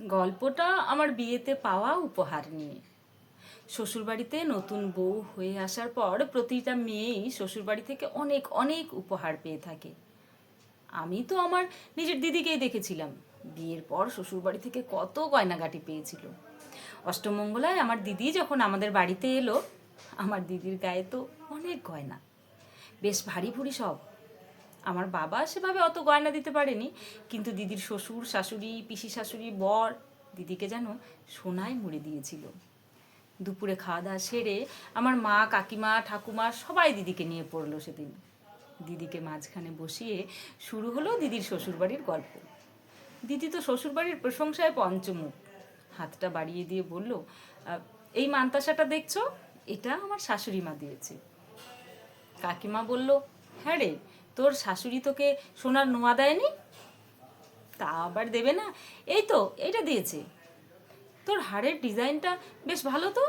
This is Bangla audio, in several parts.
গল্পটা আমার বিয়েতে পাওয়া উপহার নিয়ে। শ্বশুরবাড়িতে নতুন বউ হয়ে আসার পর প্রতিটা মেয়েই শ্বশুরবাড়ি থেকে অনেক অনেক উপহার পেয়ে থাকে। আমি তো আমার নিজের দিদিকেই দেখেছিলাম। বিয়ের পর শ্বশুরবাড়ি থেকে কত গয়নাগাটি পেয়েছিল। অষ্টমঙ্গলায় আমার দিদি যখন আমাদের বাড়িতে এলো, আমার দিদির গায়ে তো অনেক গয়না। বেশ ভারী ভুরি সব। আমার বাবা সেভাবে অত গয়না দিতে পারেনি। কিন্তু দিদির শ্বশুর, শাশুড়ি, পিসি শাশুড়ি, বর দিদিকে যেন সোনায় মুড়ে দিয়েছিল। দুপুরে খাওয়া দাওয়া সেরে আমার মা, কাকিমা, ঠাকুমা সবাই দিদিকে নিয়ে পড়ল সেদিন। দিদিকে মাঝখানে বসিয়ে শুরু হলো দিদির শ্বশুরবাড়ির গল্প। দিদি তো শ্বশুরবাড়ির প্রশংসায় পঞ্চমুখ। হাতটা বাড়িয়ে দিয়ে বলল এই মান্তাসাটা দেখছ? এটা আমার শাশুড়ি মা দিয়েছে। কাকিমা বলল হ্যাঁ রে তোর শাশুড়ি তোকে সোনার নোয়া দেয়নি? তা আবার দেবে না। এই তো, এইটা দিয়েছে। তোর হাড়ের ডিজাইনটা বেশ ভালো তো?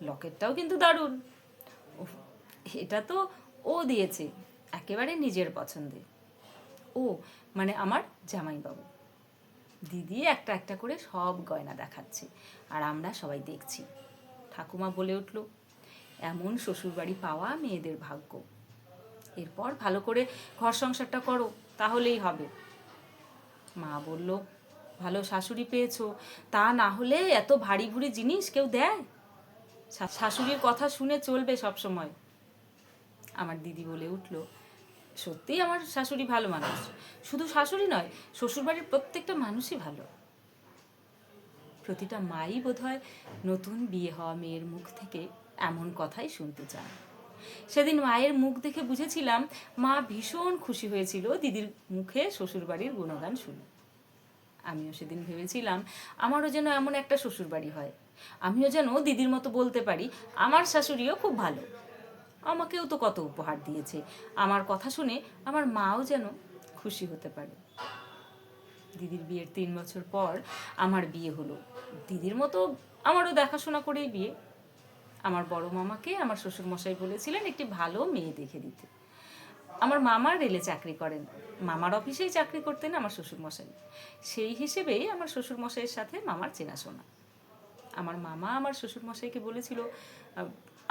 লকেটটাও কিন্তু দারুণ। এটা তো ও দিয়েছে, একেবারে নিজের পছন্দে। ও মানে আমার জামাইবাবু। দিদি একটা একটা করে সব গয়না দেখাচ্ছে, আর আমরা সবাই দেখছি। ঠাকুমা বলে উঠল, এমন শ্বশুরবাড়ি পাওয়া মেয়েদের ভাগ্য। এরপর ভালো করে ঘর সংসারটা করো, তাহলেই হবে। মা বলল, ভালো শাশুড়ি পেয়েছ, তা না হলে এত ভারী ভুরি জিনিস কেউ দেয়? শাশুড়ির কথা শুনে চলবে সব সময়। আমার দিদি বলে উঠল, সত্যিই আমার শাশুড়ি ভালো মানুষ। শুধু শাশুড়ি নয়, শ্বশুরবাড়ির প্রত্যেকটা মানুষই ভালো। প্রতিটা মাই বোধহয় নতুন বিয়ে হওয়া মেয়ের মুখ থেকে এমন কথাই শুনতে চান সেদিন মায়ের মুখ দেখে বুঝেছিলাম মা ভীষণ খুশি হয়েছিল দিদির মুখে শ্বশুরবাড়ির গুণগান শুনে। আমিও সেদিন ভেবেছিলাম আমারও যেন এমন একটা শ্বশুরবাড়ি হয়। আমিও যেন দিদির মতো বলতে পারি, আমার শাশুড়িও খুব ভালো। আমাকেও তো কত উপহার দিয়েছে। আমার কথা শুনে আমার মাও যেন খুশি হতে পারে। দিদির বিয়ের তিন বছর পর আমার বিয়ে হলো। দিদির মতো আমারও দেখাশোনা করেই বিয়ে। আমার বড় মামাকে আমার শ্বশুর মশাই বলেছিলেন, একটি ভালো মেয়ে দেখে দিতে। আমার মামা রেলে চাকরি করেন। মামার অফিসেই চাকরি করতেন আমার শ্বশুর মশাই সেই হিসেবেই আমার শ্বশুর মশাইয়ের সাথে মামার চেনাশোনা। আমার মামা আমার শ্বশুর মশাইকে বলেছিল,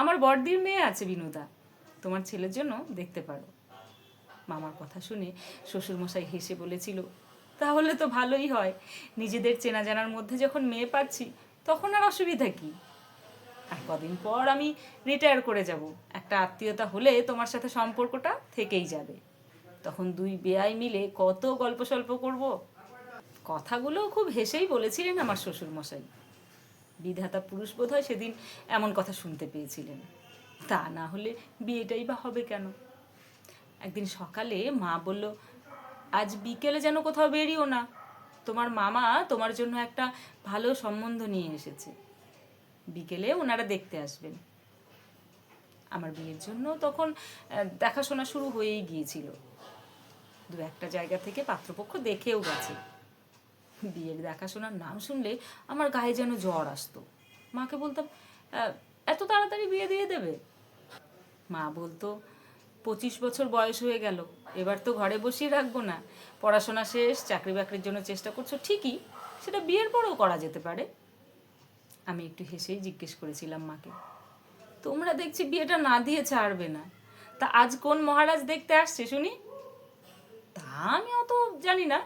আমার বড়দির মেয়ে আছে বিনুদা, তোমার ছেলের জন্য দেখতে পারো। মামার কথা শুনে শ্বশুরমশাই হেসে বলেছিল, তাহলে তো ভালোই হয়। নিজেদের চেনা জানার মধ্যে যখন মেয়ে পাচ্ছি, তখন আর অসুবিধা কি? আর কদিন পর আমি রিটায়ার করে যাব। একটা আত্মীয়তা হলে তোমার সাথে সম্পর্কটা থেকেই যাবে। তখন দুই বেয়াই মিলে কত গল্প সল্প করব। কথাগুলো খুব হেসেই বলেছিলেন আমার শ্বশুরমশাই। বিধাতা পুরুষ বোধ হয় সেদিন এমন কথা শুনতে পেয়েছিলেন। তা না হলে বিয়েটাই বা হবে কেন? একদিন সকালে মা বলল, আজ বিকেলে যেন কোথাও বেরিও না। তোমার মামা তোমার জন্য একটা ভালো সম্বন্ধ নিয়ে এসেছে। বিকেলে ওনারা দেখতে আসবেন। আমার বিয়ের জন্য তখন দেখাশোনা শুরু হয়েই গিয়েছিল। দু একটা জায়গা থেকে পাত্রপক্ষ দেখেও গেছে। বিয়ের দেখাশোনার নাম শুনলে আমার গায়ে যেন জ্বর আসতো। মাকে বলতাম এত তাড়াতাড়ি বিয়ে দিয়ে দেবে? মা বলতো, পঁচিশ বছর বয়স হয়ে গেল, এবার তো ঘরে বসিয়ে রাখব না। পড়াশোনা শেষ চাকরি বাকরির জন্য চেষ্টা করছ ঠিকই, সেটা বিয়ের পরেও করা যেতে পারে। আমি একটু হেসেই জিজ্ঞেস করেছিলাম মাকে, তোমরা দেখছি বিয়েটা না দিয়ে ছাড়বে না। তা আজ কোন মহারাজ দেখতে আসছে শুনি? তা আমি অত জানি না।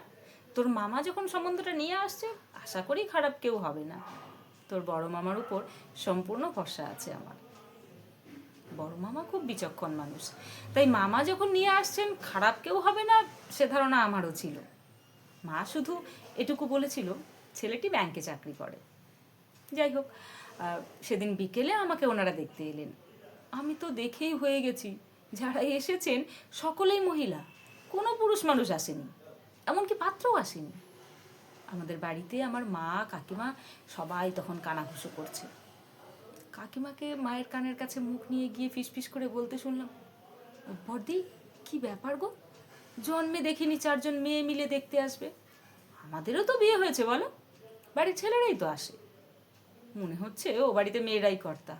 তোর মামা যখন সম্বন্ধটা নিয়ে আসছে, আশা করি খারাপ কেউ হবে না। তোর বড় মামার উপর সম্পূর্ণ ভরসা আছে আমার। বড় মামা খুব বিচক্ষণ মানুষ। তাই মামা যখন নিয়ে আসছেন, খারাপ কেউ হবে না, সে ধারণা আমারও ছিল। মা শুধু এটুকু বলেছিল, ছেলেটি ব্যাংকে চাকরি করে। যাই হোক সেদিন বিকেলে আমাকে ওনারা দেখতে এলেন। আমি তো দেখেই হয়ে গেছি, যারা এসেছেন সকলেই মহিলা, কোনো পুরুষ মানুষ আসেনি, এমনকি পাত্রও আসেনি। আমাদের বাড়িতে আমার মা, কাকিমা সবাই তখন কানাঘুষো করছে। কাকিমাকে মায়ের কানের কাছে মুখ নিয়ে গিয়ে ফিসফিস করে বলতে শুনলাম বর্দি কি ব্যাপার গো? জন্মে দেখিনি চারজন মেয়ে মিলে দেখতে আসবে। আমাদেরও তো বিয়ে হয়েছে, বলো। বাড়ির ছেলেরাই তো আসে। মনে হচ্ছে ও বাড়িতে মেয়েরাই কর্তা।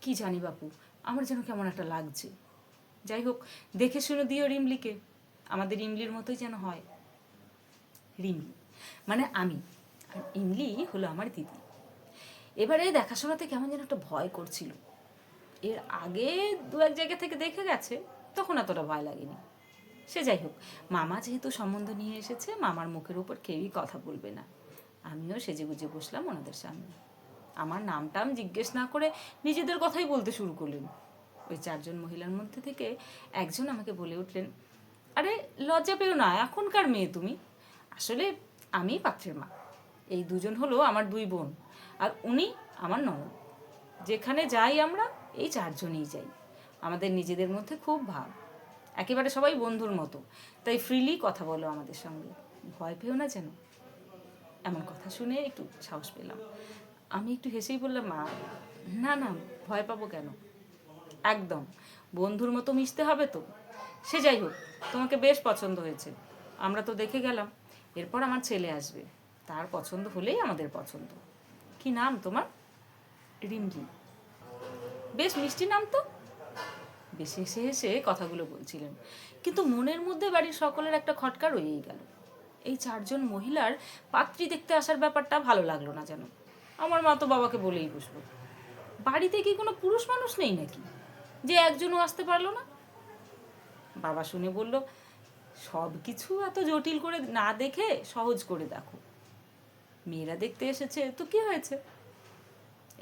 কি জানি বাপু, আমার যেন কেমন একটা লাগছে। যাই হোক, দেখে শুনে দিও রিমলিকে। আমাদের ইমলির মতোই যেন হয়। রিমলি মানে আমি। আর ইমলি হলো আমার দিদি। এবারে দেখাশোনাতে কেমন যেন একটা ভয় করছিল। এর আগে দু এক জায়গা থেকে দেখে গেছে, তখন এতটা ভয় লাগেনি। সে যাই হোক, মামা যেহেতু সম্বন্ধ নিয়ে এসেছে, মামার মুখের উপর কেউই কথা বলবে না। আমিও সেজে গুজে বসলাম ওনাদের সামনে। আমার নাম টাম জিজ্ঞেস না করে নিজেদের কথাই বলতে শুরু করলেন। ওই চারজন মহিলার মধ্যে থেকে একজন আমাকে বলে উঠলেন, আরে, লজ্জা পেও না, এখনকার মেয়ে তুমি। আসলে আমি পাত্রের মা। এই দুজন হলো আমার দুই বোন আর উনি আমার ননদ। যেখানে যাই আমরা, এই চারজনই যাই। আমাদের নিজেদের মধ্যে খুব ভাব। একেবারে সবাই বন্ধুর মতো। তাই ফ্রিলি কথা বলো আমাদের সঙ্গে। ভয় পেও না যেন। এমন কথা শুনে একটু সাহস পেলাম। আমি একটু হেসেই বললাম, মা, না না, ভয় পাবো কেন? একদম, বন্ধুর মতো মিশতে হবে তো। সে যাই হোক, তোমাকে বেশ পছন্দ হয়েছে। আমরা তো দেখে গেলাম, এরপর আমার ছেলে আসবে। তার পছন্দ হলেই আমাদের পছন্দ। কি নাম তোমার? রিমলি বেশ মিষ্টি নাম তো? বেশ হেসে হেসে কথাগুলো বলছিলেন। কিন্তু মনের মধ্যে বাড়ির সকলের একটা খটকা রয়েই গেল। এই চারজন মহিলার পাত্রী দেখতে আসার ব্যাপারটা ভালো লাগল না যেন। আমার মা তো বাবাকে বলেই বসল বাড়িতে কি কোনো পুরুষ মানুষ নেই নাকি? যে একজনও আসতে পারল না? বাবা শুনে বলল, সব কিছু এত জটিল করে না দেখে সহজ করে দেখো। মেয়েরা দেখতে এসেছে, তো কি হয়েছে?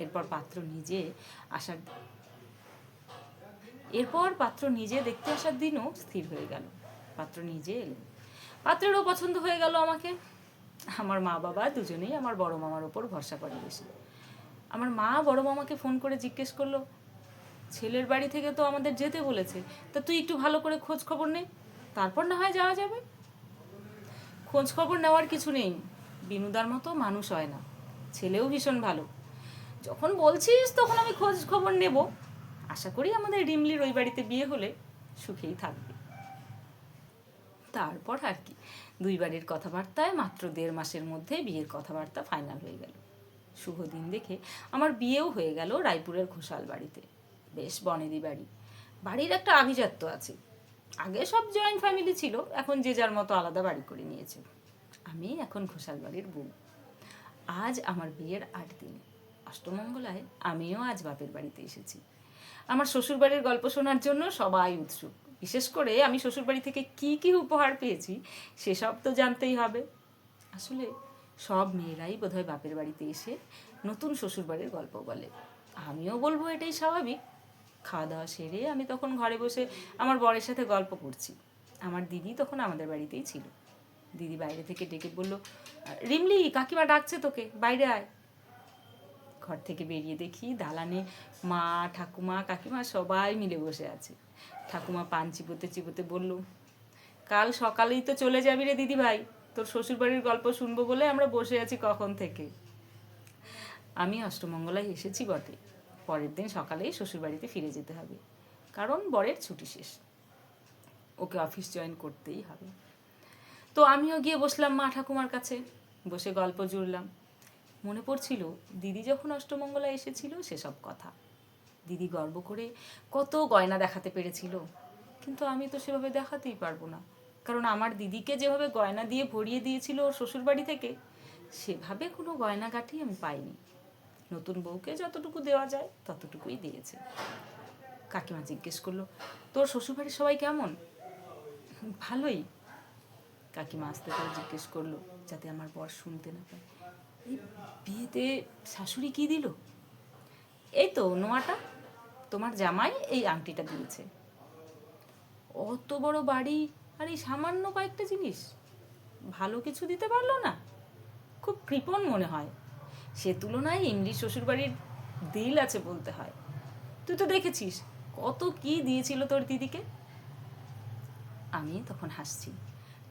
এরপর পাত্র নিজে আসার এরপর পাত্র নিজে দেখতে আসার দিনও স্থির হয়ে গেল। পাত্র নিজে এলেন। পাত্রেরও পছন্দ হয়ে গেল আমাকে। আমার মা বাবা দুজনেই আমার বড় মামার ওপর ভরসা করে বেশি। আমার মা বড় মামাকে ফোন করে জিজ্ঞেস করল, ছেলের বাড়ি থেকে তো আমাদের যেতে বলেছে, তা তুই একটু ভালো করে খোঁজ খবর নে, তারপর না হয় যাওয়া যাবে? খোঁজ খবর নেওয়ার কিছু নেই, বিনুদার মতো মানুষ হয় না, ছেলেও ভীষণ ভালো। যখন বলছিস তখন আমি খোঁজ খবর নেব। আশা করি আমাদের রিমলির ওই বাড়িতে বিয়ে হলে সুখেই থাকবে। তারপর আর কি। দুই বাড়ির কথাবার্তায় মাত্র দেড় মাসের মধ্যে বিয়ের কথাবার্তা ফাইনাল হয়ে গেল। শুভ দিন দেখে আমার বিয়েও হয়ে গেল রায়পুরের ঘোষাল বাড়িতে। বেশ বনেদি বাড়ি। বাড়ির একটা আভিজাত্য আছে। আগে সব জয়েন্ট ফ্যামিলি ছিল, এখন যে যার মতো আলাদা বাড়ি করে নিয়েছে। আমি এখন ঘোষাল বাড়ির বউ। আজ আমার বিয়ের আট দিন। অষ্টমঙ্গলায় আমিও আজ বাপের বাড়িতে এসেছি। আমার শ্বশুরবাড়ির গল্প শোনার জন্য সবাই উৎসুক। বিশেষ করে আমি শ্বশুরবাড়ি থেকে কি কি উপহার পেয়েছি, সেসব তো জানতেই হবে। আসলে সব মেয়েরাই বোধহয় বাপের বাড়িতে এসে নতুন শ্বশুরবাড়ির গল্প বলে। আমিও বলব এটাই স্বাভাবিক। খাওয়া দাওয়া সেরে আমি তখন ঘরে বসে আমার বরের সাথে গল্প করছি। আমার দিদি তখন আমাদের বাড়িতেই ছিল। দিদি বাইরে থেকে ডেকে বলল, রিমলি, কাকিমা ডাকছে তোকে, বাইরে আয়। ঘর থেকে বেরিয়ে দেখি দালানে মা, ঠাকুমা, কাকিমা সবাই মিলে বসে আছে। ঠাকুমা পান চিবোতে চিবোতে বলল, কাল সকালেই তো চলে যাবি রে দিদি ভাই তোর শ্বশুরবাড়ির গল্প শুনব বলে আমরা বসে আছি কখন থেকে? আমি অষ্টমঙ্গলায় এসেছি বটে। পরের দিন সকালেই শ্বশুরবাড়িতে ফিরে যেতে হবে, কারণ বরের ছুটি শেষ। ওকে অফিস জয়েন করতেই হবে। তো আমিও গিয়ে বসলাম মা ঠাকুমার কাছে, বসে গল্প জুড়লাম। মনে পড়ছিল, দিদি যখন অষ্টমঙ্গলায় এসেছিল সেসব কথা। দিদি গর্ব করে কত গয়না দেখাতে পেরেছিল, কিন্তু আমি তো সেভাবে দেখাতেই পারব না। কারণ আমার দিদিকে যেভাবে গয়না দিয়ে ভরিয়ে দিয়েছিল ওর শ্বশুরবাড়ি থেকে, সেভাবে কোনো গয়নাগাঠি আমি পাইনি। নতুন বউকে যতটুকু দেওয়া যায় ততটুকুই দিয়েছে। কাকিমা জিজ্ঞেস করল, তোর শ্বশুরবাড়ির সবাই কেমন? ভালোই। কাকিমা আস্তে করে জিজ্ঞেস করল, যাতে আমার বর শুনতে না পায়। এই বিয়েতে শাশুড়ি কি দিল? এই তো নোয়াটা, তোমার জামাই এই আংটিটা দিয়েছে। অত বড় বাড়ি, আর এই সামান্য কয়েকটা জিনিস, ভালো কিছু দিতে পারল না। খুব কৃপণ মনে হয়। সে তুলনায় ইংলিশ শ্বশুরবাড়ির দিল আছে বলতে হয়। তুই তো দেখেছিস, কত কি দিয়েছিল তোর দিদিকে? আমি তখন হাসছি।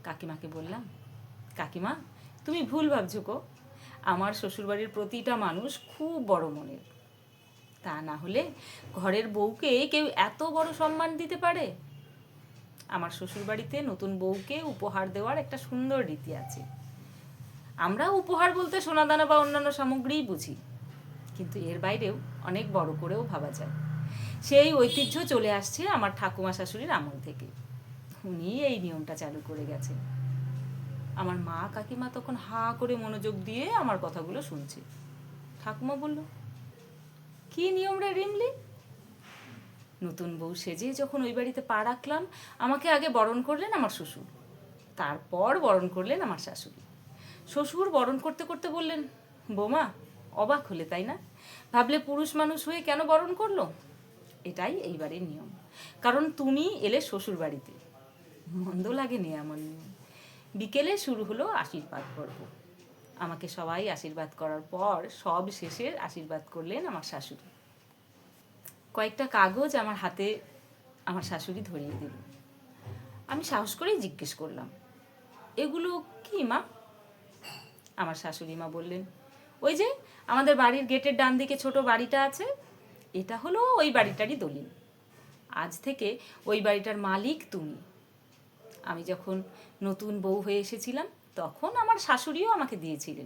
কাকিমাকে বললাম, কাকিমা, তুমি ভুল ভাবছ গো। আমার শ্বশুরবাড়ির প্রতিটা মানুষ খুব বড় মনের। তা না হলে ঘরের বউকে কেউ এত বড় সম্মান দিতে পারে? আমার শ্বশুরবাড়িতে নতুন বউকে উপহার দেওয়ার একটা সুন্দর রীতি আছে। আমরা উপহার বলতে সোনাদানা বা অন্যান্য সামগ্রীই বুঝি। কিন্তু এর বাইরেও অনেক বড় করেও ভাবা যায়। সেই ঐতিহ্য চলে আসছে আমার ঠাকুমা শাশুড়ির আমল থেকে। উনি এই নিয়মটা চালু করে গেছে। আমার মা কাকিমা তখন হা করে মনোযোগ দিয়ে আমার কথাগুলো শুনছে। ঠাকুমা বলল, কি নিয়ম রে রিমলি? নতুন বউ সেজে যখন ওই বাড়িতে পা রাখলাম, আমাকে আগে বরণ করলেন আমার শ্বশুর। তারপর বরণ করলেন আমার শাশুড়ি। শ্বশুর বরণ করতে করতে বললেন, বোমা, অবাক হলে, তাই না? ভাবলে পুরুষ মানুষ হয়ে কেন বরণ করল? এটাই এইবারের নিয়ম। কারণ তুমি এলে শ্বশুর বাড়িতে। মন্দ লাগেনি নিয়ম বিকেলে শুরু হলো আশীর্বাদ পর্ব। আমাকে সবাই আশীর্বাদ করার পর সব শেষে আশীর্বাদ করলেন আমার শাশুড়ি। কয়েকটা কাগজ আমার হাতে আমার শাশুড়ি ধরিয়ে দিল। আমি সাহস করেই জিজ্ঞেস করলাম, এগুলো কি মা? আমার শাশুড়ি মা বললেন, ওই যে আমাদের বাড়ির গেটের ডান দিকে ছোট বাড়িটা আছে, এটা হলো ওই বাড়িটারই দলিল। আজ থেকে ওই বাড়িটার মালিক তুমি। আমি যখন নতুন বউ হয়ে এসেছিলাম, তখন আমার শাশুড়িও আমাকে দিয়েছিলেন।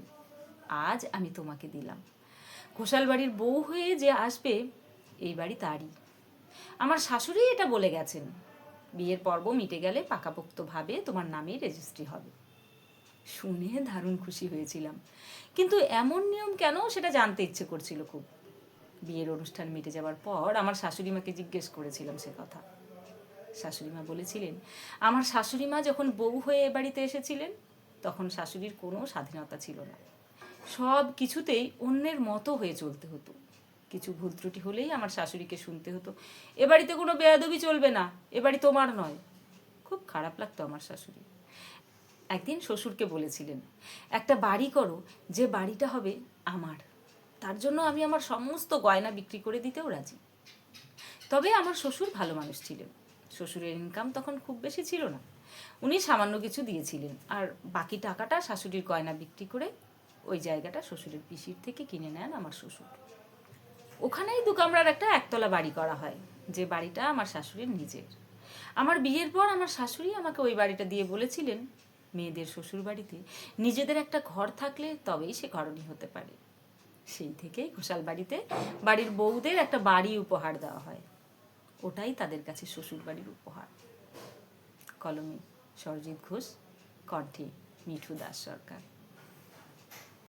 আজ আমি তোমাকে দিলাম। ঘোষাল বাড়ির বউ হয়ে যে আসবে, এই বাড়ি তারই। আমার শাশুড়ি এটা বলে গেছেন। বিয়ের পর্ব মিটে গেলে পাকাপোক্তভাবে তোমার নামেই রেজিস্ট্রি হবে। শুনে দারুণ খুশি হয়েছিলাম। কিন্তু এমন নিয়ম কেন সেটা জানতে ইচ্ছে করছিল খুব। বিয়ের অনুষ্ঠান মিটে যাওয়ার পর আমার শাশুড়ি মাকে জিজ্ঞেস করেছিলাম সে কথা। শাশুড়ি মা বলেছিলেন, আমার শাশুড়িমা যখন বউ হয়ে এ বাড়িতে এসেছিলেন, তখন শাশুড়ির কোনো স্বাধীনতা ছিল না। সব কিছুতেই অন্যের মতো হয়ে চলতে হতো। কিছু ভুল ত্রুটি হলেই আমার শাশুড়িকে শুনতে হতো। এ বাড়িতে কোনো বেয়াদবি চলবে না, এ বাড়ি তোমার নয়। খুব খারাপ লাগতো আমার শাশুড়ি। একদিন শ্বশুরকে বলেছিলেন, একটা বাড়ি করো, যে বাড়িটা হবে আমার। তার জন্য আমি আমার সমস্ত গয়না বিক্রি করে দিতেও রাজি। তবে আমার শ্বশুর ভালো মানুষ ছিলেন। শ্বশুরের ইনকাম তখন খুব বেশি ছিল না। উনি সামান্য কিছু দিয়েছিলেন। আর বাকি টাকাটা শাশুড়ির গয়না বিক্রি করে ওই জায়গাটা শ্বশুরের পিসির থেকে কিনে নেন আমার শ্বশুর। ওখানেই দু কামরার একটা একতলা বাড়ি করা হয়, যে বাড়িটা আমার শাশুড়ির নিজের। আমার বিয়ের পর আমার শাশুড়ি আমাকে ওই বাড়িটা দিয়ে বলেছিলেন মেয়েদের শ্বশুর বাড়িতে, নিজেদের একটা ঘর থাকলে তবেই সে ঘরণী হতে পারে। সেই থেকেই ঘোষাল বাড়িতে বাড়ির বউদের একটা বাড়ি উপহার দেওয়া হয়। ওটাই তাদের কাছে শ্বশুর বাড়ির উপহার। কলমে সরজিৎ ঘোষ কণ্ঠে মিঠু দাস সরকার।